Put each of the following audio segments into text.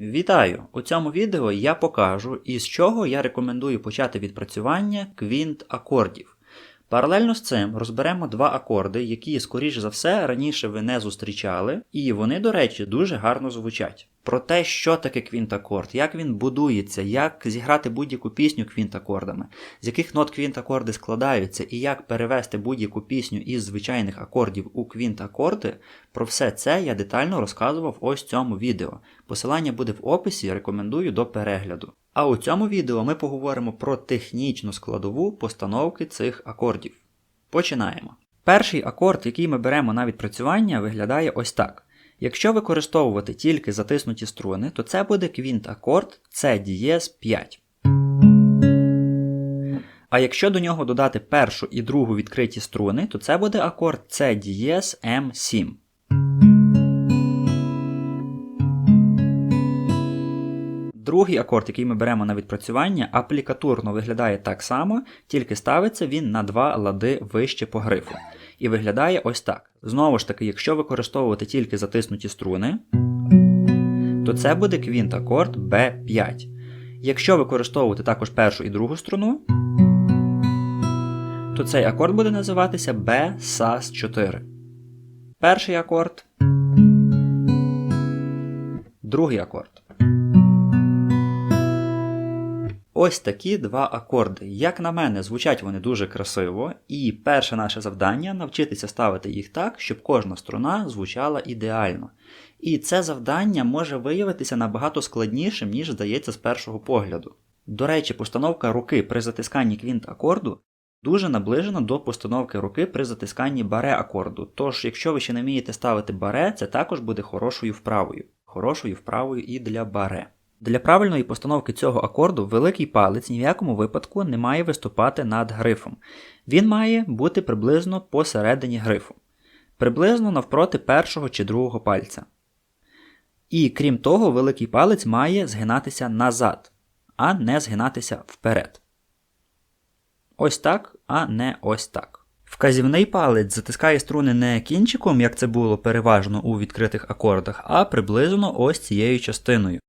Вітаю! У цьому відео я покажу, із чого я рекомендую почати відпрацювання квінт акордів. Паралельно з цим розберемо два акорди, які, скоріш за все, раніше ви не зустрічали, і вони, до речі, дуже гарно звучать. Про те, що таке квінт-акорд, як він будується, як зіграти будь-яку пісню квінт-акордами, з яких нот квінт-акорди складаються, і як перевести будь-яку пісню із звичайних акордів у квінт-акорди, про все це я детально розказував ось в цьому відео. Посилання буде в описі, рекомендую до перегляду. А у цьому відео ми поговоримо про технічну складову постановки цих акордів. Починаємо. Перший акорд, який ми беремо на відпрацювання, виглядає ось так. Якщо використовувати тільки затиснуті струни, то це буде квінт-акорд С дієз 5. А якщо до нього додати першу і другу відкриті струни, то це буде акорд С дієз М7. Другий акорд, який ми беремо на відпрацювання, аплікатурно виглядає так само, тільки ставиться він на два лади вище по грифу. І виглядає ось так. Знову ж таки, якщо використовувати тільки затиснуті струни, то це буде квінт-акорд B5. Якщо використовувати також першу і другу струну, то цей акорд буде називатися B SAS 4. Перший акорд. Другий акорд. Ось такі два акорди. Як на мене, звучать вони дуже красиво, і перше наше завдання навчитися ставити їх так, щоб кожна струна звучала ідеально. І це завдання може виявитися набагато складнішим, ніж здається з першого погляду. До речі, постановка руки при затисканні квінт акорду дуже наближена до постановки руки при затисканні баре акорду. Тож, якщо ви ще не вмієте ставити баре, це також буде хорошою вправою. Хорошою вправою і для баре. Для правильної постановки цього акорду великий палець ні в якому випадку не має виступати над грифом. Він має бути приблизно посередині грифу, приблизно навпроти першого чи другого пальця. І крім того, великий палець має згинатися назад, а не згинатися вперед. Ось так, а не ось так. Вказівний палець затискає струни не кінчиком, як це було переважно у відкритих акордах, а приблизно ось цією частиною.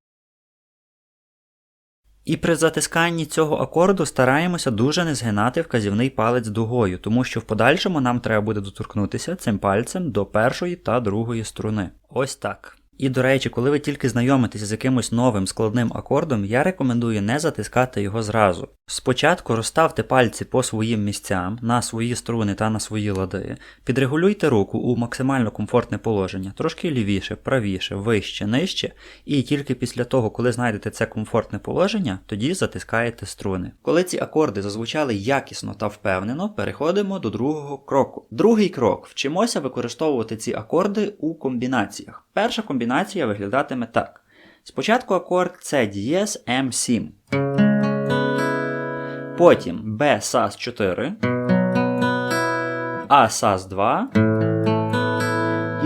І при затисканні цього акорду стараємося дуже не згинати вказівний палець дугою, тому що в подальшому нам треба буде доторкнутися цим пальцем до першої та другої струни. Ось так. І до речі, коли ви тільки знайомитеся з якимось новим складним акордом, я рекомендую не затискати його зразу. Спочатку розставте пальці по своїм місцям, на свої струни та на свої лади, підрегулюйте руку у максимально комфортне положення, трошки лівіше, правіше, вище, нижче, і тільки після того, коли знайдете це комфортне положення, тоді затискаєте струни. Коли ці акорди зазвучали якісно та впевнено, переходимо до другого кроку. Другий крок вчимося використовувати ці акорди у комбінаціях. Перша комбінація виглядатиме так. Спочатку акорд С дієс М7. Потім B SAS 4, А SAS 2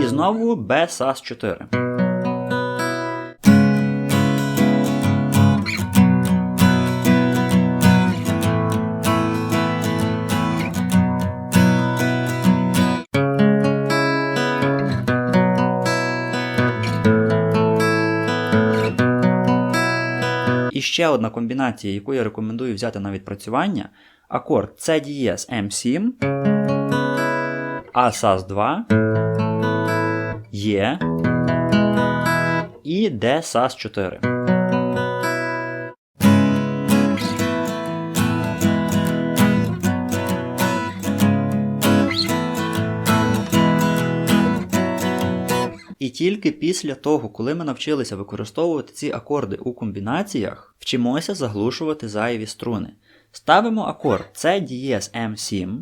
і знову B SAS 4. Ще одна комбінація, яку я рекомендую взяти на відпрацювання акорд С дієс М7, А САС 2, Є і Д САС 4. Тільки після того, коли ми навчилися використовувати ці акорди у комбінаціях, вчимося заглушувати зайві струни. Ставимо акорд С дієз М7.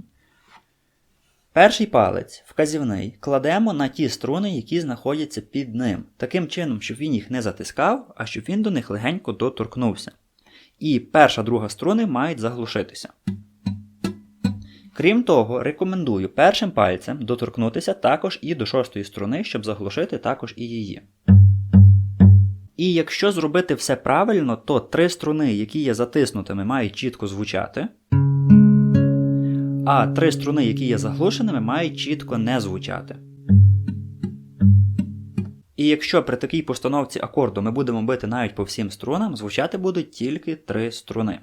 Перший палець, вказівний, кладемо на ті струни, які знаходяться під ним, таким чином, щоб він їх не затискав, а щоб він до них легенько доторкнувся. І перша друга струни мають заглушитися. Крім того, рекомендую першим пальцем доторкнутися також і до шостої струни, щоб заглушити також і її. І якщо зробити все правильно, то три струни, які є затиснутими, мають чітко звучати. А три струни, які є заглушеними, мають чітко не звучати. І якщо при такій постановці акорду ми будемо бити навіть по всім струнам, звучати будуть тільки три струни.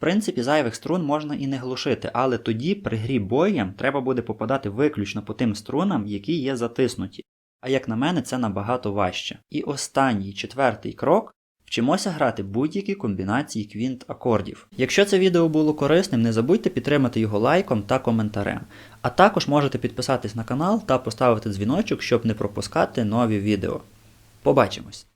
Принципі, зайвих струн можна і не глушити, але тоді при грі боєм треба буде попадати виключно по тим струнам, які є затиснуті. А як на мене, це набагато важче. І останній четвертий крок. Вчимося грати будь-які комбінації квінт акордів. Якщо це відео було корисним, не забудьте підтримати його лайком та коментарем. А також можете підписатись на канал та поставити дзвіночок, щоб не пропускати нові відео. Побачимось!